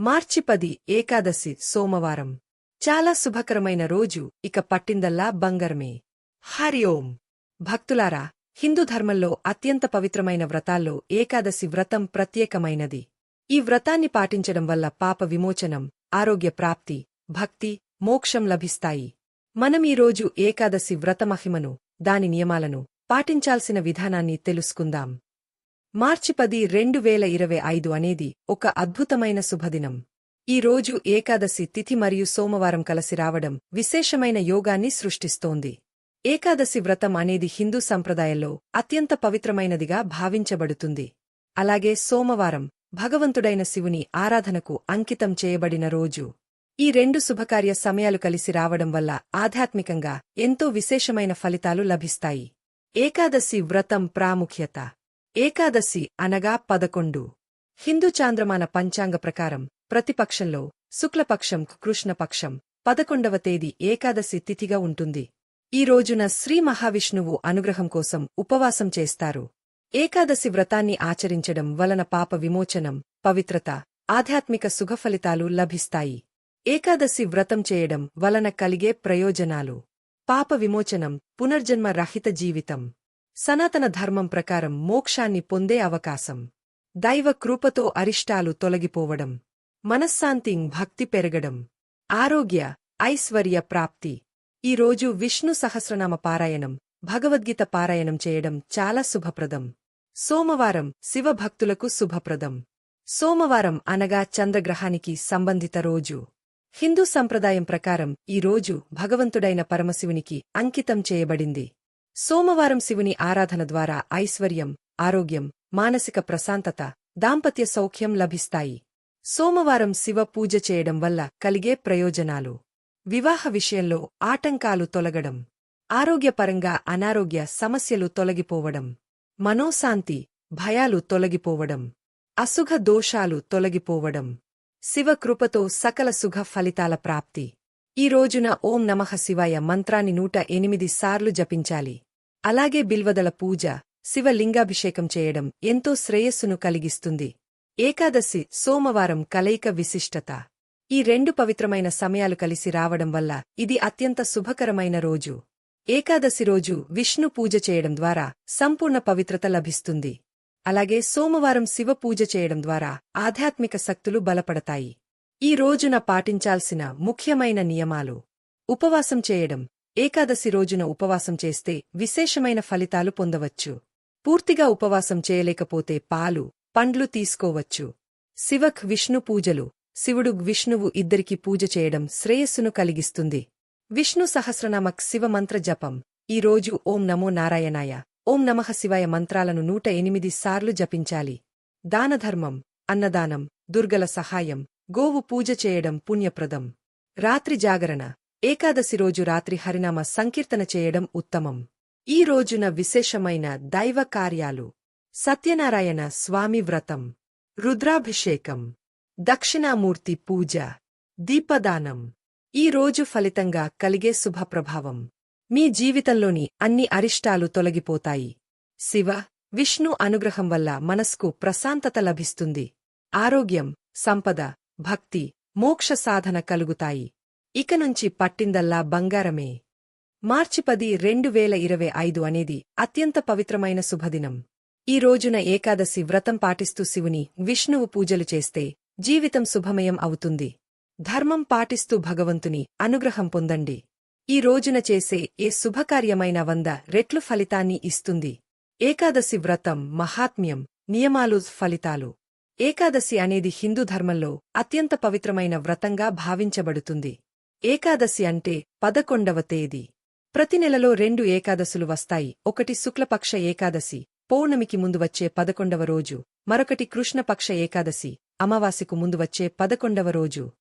మార్చి పది ఏకాదశి సోమవారం. చాలా శుభకరమైన రోజు ఇక పట్టిందల్లా బంగరమే. హరి ఓం. భక్తులారా హిందూ ధర్మంలో అత్యంత పవిత్రమైన వ్రతాల్లో ఏకాదశి వ్రతం ప్రత్యేకమైనది. ఈ వ్రతాన్ని పాటించడం వల్ల పాప విమోచనం ఆరోగ్య ప్రాప్తి భక్తి మోక్షం లభిస్తాయి. మనం ఈరోజు ఏకాదశి వ్రతమహిమను దాని నియమాలను పాటించాల్సిన విధానాన్ని తెలుసుకుందాం. మార్చి పది రెండు వేల ఇరవై ఐదు అనేది ఒక అద్భుతమైన శుభదినం. ఈ రోజు ఏకాదశి తిథి మరియు సోమవారం కలిసి రావడం విశేషమైన యోగాన్ని సృష్టిస్తోంది. ఏకాదశి వ్రతం అనేది హిందూ సంప్రదాయంలో అత్యంత పవిత్రమైనదిగా భావించబడుతుంది. అలాగే సోమవారం భగవంతుడైన శివుని ఆరాధనకు అంకితం చేయబడిన రోజు. ఈ రెండు శుభకార్య సమయాలు కలిసి రావడం వల్ల ఆధ్యాత్మికంగా ఎంతో విశేషమైన ఫలితాలు లభిస్తాయి. ఏకాదశి వ్రతం ప్రాముఖ్యత. ఏకాదశి అనగా పదకొండు. హిందూ చాంద్రమాన పంచాంగ ప్రకారం ప్రతిపక్షంలో శుక్లపక్షం కృష్ణపక్షం పదకొండవ తేదీ ఏకాదశి తిథిగా ఉంటుంది. ఈ రోజున శ్రీ మహావిష్ణువు అనుగ్రహం కోసం ఉపవాసం చేస్తారు. ఏకాదశి వ్రతాన్ని ఆచరించడం వలన పాప విమోచనం పవిత్రత ఆధ్యాత్మిక సుఖఫలితాలు లభిస్తాయి. ఏకాదశి వ్రతం చేయడం వలన కలిగే ప్రయోజనాలు. పాప విమోచనం పునర్జన్మ రహిత జీవితం. సనాతన ధర్మం ప్రకారం మోక్షాన్ని పొందే అవకాశం. దైవ కృపతో అరిష్టాలు తొలగిపోవడం. మనశ్శాంతి భక్తి పెరగడం. ఆరోగ్య ఐశ్వర్య ప్రాప్తి. ఈ రోజు విష్ణు సహస్రనామ పారాయణం భగవద్గీత పారాయణం చేయడం చాలా శుభప్రదం. సోమవారం శివభక్తులకు శుభప్రదం. సోమవారం అనగా చంద్రగ్రహానికి సంబంధిత రోజు. హిందూ సంప్రదాయం ప్రకారం ఈ రోజు భగవంతుడైన పరమశివునికి అంకితం చేయబడింది. సోమవారం శివుని ఆరాధన ద్వారా ఐశ్వర్యం ఆరోగ్యం మానసిక ప్రశాంతత దాంపత్య సౌఖ్యం లభిస్తాయి. సోమవారం శివ పూజ చేయడం వల్ల కలిగే ప్రయోజనాలు. వివాహ విషయంలో ఆటంకాలు తొలగడం. ఆరోగ్యపరంగా అనారోగ్య సమస్యలు తొలగిపోవడం. మనోశాంతి భయాలు తొలగిపోవడం. అసుఘ దోషాలు తొలగిపోవడం. శివకృపతో సకల సుఖ ఫలితాల ప్రాప్తి. ఈ రోజున ఓం నమః శివాయ మంత్రాన్ని నూట ఎనిమిది సార్లు జపించాలి. అలాగే బిల్వదల పూజ శివలింగాభిషేకం చేయడం ఎంతో శ్రేయస్సును కలిగిస్తుంది. ఏకాదశి సోమవారం కలయిక విశిష్టత. ఈ రెండు పవిత్రమైన సమయాలు కలిసి రావడం వల్ల ఇది అత్యంత శుభకరమైన రోజు. ఏకాదశి రోజు విష్ణు పూజ చేయడం ద్వారా సంపూర్ణ పవిత్రత లభిస్తుంది. అలాగే సోమవారం శివ పూజ చేయడం ద్వారా ఆధ్యాత్మిక శక్తులు బలపడతాయి. ఈ రోజున పాటించాల్సిన ముఖ్యమైన నియమాలు. ఉపవాసం చేయడం ఏకాదశి రోజున ఉపవాసం చేస్తే విశేషమైన ఫలితాలు పొందవచ్చు. పూర్తిగా ఉపవాసం చేయలేకపోతే పాలు పండ్లు తీసుకోవచ్చు. శివక్ విష్ణు పూజలు. శివుడు విష్ణువు ఇద్దరికి పూజ చేయడం శ్రేయస్సును కలిగిస్తుంది. విష్ణు సహస్రనామక్ శివమంత్ర జపం. ఈ రోజు ఓం నమో నారాయణాయ. ఓం నమః శివాయ మంత్రాలను నూట ఎనిమిది సార్లు జపించాలి. దానధర్మం అన్నదానం దుర్గల సహాయం గోవు పూజ చేయడం పుణ్యప్రదం. రాత్రి జాగరణ. ఏకాదశి రోజు రాత్రి హరినామ సంకీర్తన చేయడం ఉత్తమం. ఈ రోజున విశేషమైన దైవ కార్యాలు. సత్యనారాయణ స్వామి వ్రతం. రుద్రాభిషేకం. దక్షిణామూర్తి పూజ. దీపదానం. ఈ రోజు ఫలితంగా కలిగే శుభప్రభావం. మీ జీవితంలోని అన్ని అరిష్టాలు తొలగిపోతాయి. శివ విష్ణు అనుగ్రహం వల్ల మనస్కు ప్రశాంతత లభిస్తుంది. ఆరోగ్యం సంపద భక్తి మోక్ష సాధన కలుగుతాయి. ఇక నుంచి పట్టిందల్లా బంగారమే. మార్చి పది రెండు వేల ఇరవై ఐదు అనేది అత్యంత పవిత్రమైన శుభదినం. ఈ రోజున ఏకాదశి వ్రతం పాటిస్తూ శివుని విష్ణువు పూజలు చేస్తే జీవితం శుభమయం అవుతుంది. ధర్మం పాటిస్తూ భగవంతుని అనుగ్రహం పొందండి. ఈ రోజున చేసే ఏ శుభకార్యమైన వంద రెట్లు ఫలితాన్ని ఇస్తుంది. ఏకాదశి వ్రతం మహాత్మ్యం నియమాలు ఫలితాలు. ఏకాదశి అనేది హిందూ ధర్మంలో అత్యంత పవిత్రమైన వ్రతంగా భావించబడుతుంది. ఏకాదశి అంటే పదకొండవ తేదీ. ప్రతి నెలలో రెండు ఏకాదశులు వస్తాయి. ఒకటి శుక్లపక్ష ఏకాదశి పౌర్ణమికి ముందు వచ్చే పదకొండవ రోజు. మరొకటి కృష్ణపక్ష ఏకాదశి అమావాస్యకు ముందు వచ్చే పదకొండవ రోజు.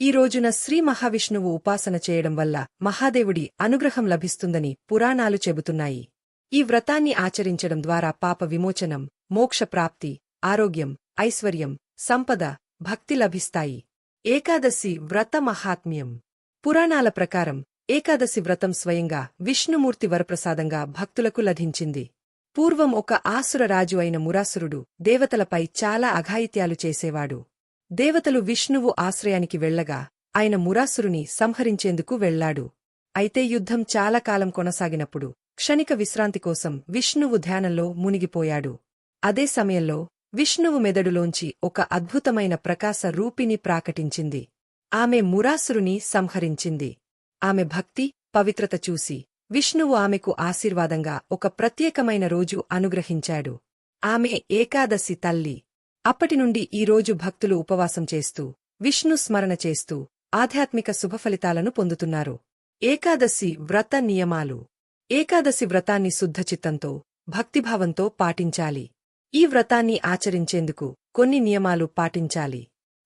ఈ రోజున శ్రీ మహావిష్ణువు ఉపాసన చేయడం వల్ల మహాదేవుడి అనుగ్రహం లభిస్తుందని పురాణాలు చెబుతున్నాయి. ఈ వ్రతాన్ని ఆచరించడం ద్వారా పాప విమోచనం మోక్షప్రాప్తి ఆరోగ్యం ఐశ్వర్యం సంపద భక్తి లభిస్తాయి. ఏకాదశి వ్రత మహాత్మ్యం. పురాణాల ప్రకారం ఏకాదశి వ్రతం స్వయంగా విష్ణుమూర్తి వరప్రసాదంగా భక్తులకు లభించింది. పూర్వం ఒక ఆసురరాజు అయిన మురాసురుడు దేవతలపై చాలా అఘాయిత్యాలు చేసేవాడు. దేవతలు విష్ణువు ఆశ్రయానికి వెళ్ళగా ఆయన మురాసురుని సంహరించేందుకు వెళ్ళాడు అయితే యుద్ధం చాలా కాలం కొనసాగినప్పుడు క్షణిక విశ్రాంతి కోసం విష్ణువు ధ్యానంలో మునిగిపోయాడు. అదే సమయంలో విష్ణువు మెదడులోంచి ఒక అద్భుతమైన ప్రకాశ రూపిని ప్రాకటించింది. ఆమె మురాసురుని సంహరించింది. ఆమె భక్తి పవిత్రత చూసి విష్ణువు ఆమెకు ఆశీర్వాదంగా ఒక ప్రత్యేకమైన రోజు అనుగ్రహించాడు. ఆమె ఏకాదశి తల్లి. అప్పటినుండి ఈ రోజు భక్తులు ఉపవాసం చేస్తూ విష్ణు స్మరణ చేస్తూ ఆధ్యాత్మిక శుభఫలితాలను పొందుతున్నారు. ఏకాదశి వ్రత నియమాలు. ఏకాదశి వ్రతాన్ని శుద్ధచిత్తంతో భక్తిభావంతో పాటించాలి. ఈ వ్రతాన్ని ఆచరించేందుకు కొన్ని నియమాలు పాటించాలి.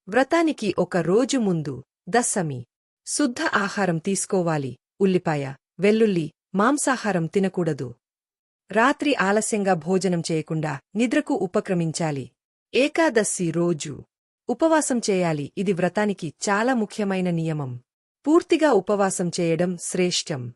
వ్రతానికి ఒక రోజు ముందు దశమి. శుద్ధ ఆహారం తీసుకోవాలి. ఉల్లిపాయ వెల్లుల్లి మాంసాహారం తినకూడదు. రాత్రి ఆలస్యంగా భోజనం చేయకుండా నిద్రకు ఉపక్రమించాలి. ఏకాదశి రోజు. ఉపవాసం చేయాలి. ఇది వ్రతానికి చాలా ముఖ్యమైన నియమం. పూర్తిగా ఉపవాసం చేయడం శ్రేష్టం.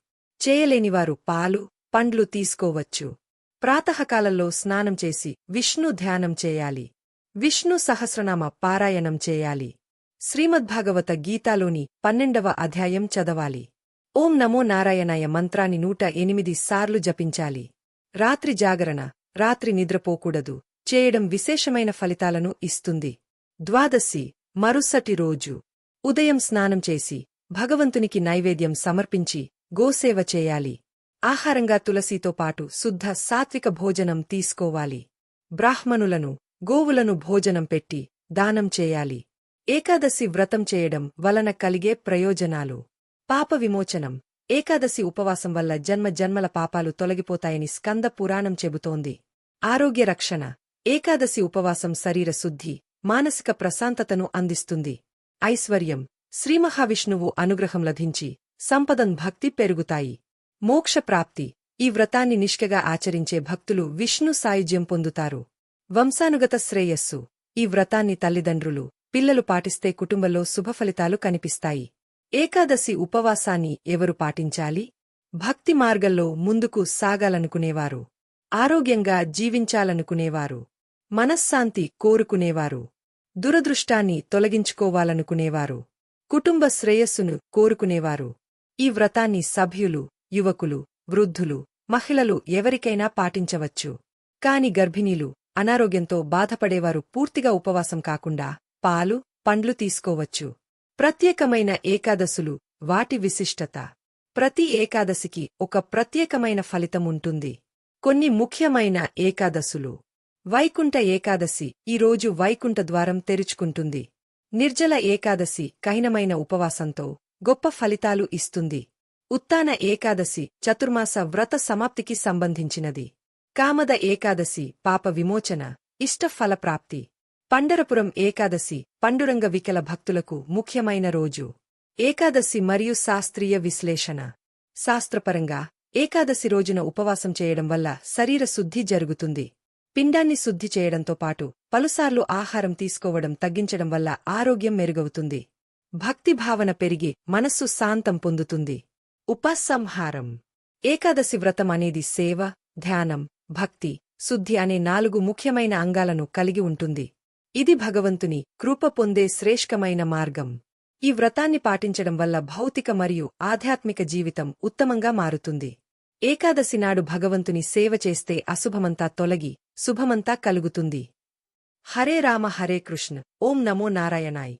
చేయలేనివారు పాలు పండ్లు తీసుకోవచ్చు. ప్రాతకాలంలో స్నానం చేసి విష్ణు ధ్యానం చేయాలి. విష్ణు సహస్రనామ పారాయణం చేయాలి. శ్రీమద్భాగవత గీతాలోని పన్నెండవ అధ్యాయం చదవాలి. ఓం నమో నారాయణాయ మంత్రాన్ని నూట ఎనిమిది సార్లు జపించాలి. రాత్రి జాగరణ రాత్రి నిద్రపోకూడదు. చేయడం విశేషమైన ఫలితాలను ఇస్తుంది. ద్వాదశి మరుసటి రోజు. ఉదయం స్నానం చేసి భగవంతునికి నైవేద్యం సమర్పించి గోసేవ చేయాలి. ఆహారంగా తులసితో పాటు శుద్ధ సాత్విక భోజనం తీసుకోవాలి. బ్రాహ్మణులను గోవులను భోజనం పెట్టి దానం చేయాలి. ఏకాదశి వ్రతం చేయడం వలన కలిగే ప్రయోజనాలు. పాప విమోచనం. ఏకాదశి ఉపవాసం వల్ల జన్మ జన్మల పాపాలు తొలగిపోతాయని స్కంద పురాణం చెబుతోంది. ఆరోగ్య రక్షణ. ఏకాదశి ఉపవాసం శరీర శుద్ధి మానసిక ప్రశాంతతను అందిస్తుంది. ఐశ్వర్యం. శ్రీమహావిష్ణువు అనుగ్రహం లభించి సంపదన్ భక్తి పెరుగుతాయి. మోక్షప్రాప్తి ఈ వ్రతాన్ని నిష్కగా ఆచరించే భక్తులు విష్ణు సాయుజ్యం పొందుతారు. వంశానుగత శ్రేయస్సు. ఈ వ్రతాన్ని తల్లిదండ్రులు పిల్లలు పాటిస్తే కుటుంబంలో శుభఫలితాలు కనిపిస్తాయి. ఏకాదశి ఉపవాసాన్ని ఎవరు పాటించాలి? భక్తి మార్గంలో ముందుకు సాగాలనుకునేవారు. ఆరోగ్యంగా జీవించాలనుకునేవారు. మనశ్శాంతి కోరుకునేవారు. దురదృష్టాన్ని తొలగించుకోవాలనుకునేవారు. కుటుంబ శ్రేయస్సును కోరుకునేవారు. ఈ వ్రతాన్ని సభ్యులు యువకులు వృద్ధులు మహిళలు ఎవరికైనా పాటించవచ్చు. కాని గర్భిణీలు అనారోగ్యంతో బాధపడేవారు పూర్తిగా ఉపవాసం కాకుండా పాలు పండ్లు తీసుకోవచ్చు. ప్రత్యేకమైన ఏకాదశులు వాటి విశిష్టత. ప్రతి ఏకాదశికి ఒక ప్రత్యేకమైన ఫలితముంటుంది కొన్ని ముఖ్యమైన ఏకాదశులు. వైకుంఠ ఏకాదశి ఈరోజు వైకుంఠ ద్వారం తెరుచుకుంటుంది. నిర్జల ఏకాదశి కఠినమైన ఉపవాసంతో గొప్ప ఫలితాలు ఇస్తుంది. ఉత్తాన ఏకాదశి చతుర్మాస వ్రత సమాప్తికి సంబంధించినది. కామద ఏకాదశి పాప విమోచన ఇష్ట ఫలప్రాప్తి పండరపురం ఏకాదశి పండురంగ వికల భక్తులకు ముఖ్యమైన రోజు. ఏకాదశి మరియు శాస్త్రీయ విశ్లేషణ. శాస్త్రపరంగా ఏకాదశి రోజున ఉపవాసం చేయడం వల్ల శరీర శుద్ధి జరుగుతుంది. పిండాన్ని శుద్ధి చేయడంతో పాటు పలుసార్లు ఆహారం తీసుకోవడం తగ్గించడం వల్ల ఆరోగ్యం మెరుగవుతుంది. భక్తి భావన పెరిగి మనస్సు శాంతం పొందుతుంది. ఉపసంహారం. ఏకాదశి వ్రతం అనేది సేవ ధ్యానం భక్తి శుద్ధి అనే నాలుగు ముఖ్యమైన అంగాలను కలిగి ఉంటుంది. ఇది భగవంతుని కృప పొందే శ్రేష్ఠమైన మార్గం. ఈ వ్రతాన్ని పాటించడం వల్ల భౌతిక మరియు ఆధ్యాత్మిక జీవితం ఉత్తమంగా మారుతుంది. ఏకాదశి నాడు భగవంతుని సేవ చేస్తే అశుభమంతా తొలగి శుభమంతా కలుగుతుంది. హరే రామ హరే కృష్ణ. ఓం నమో నారాయణాయ్.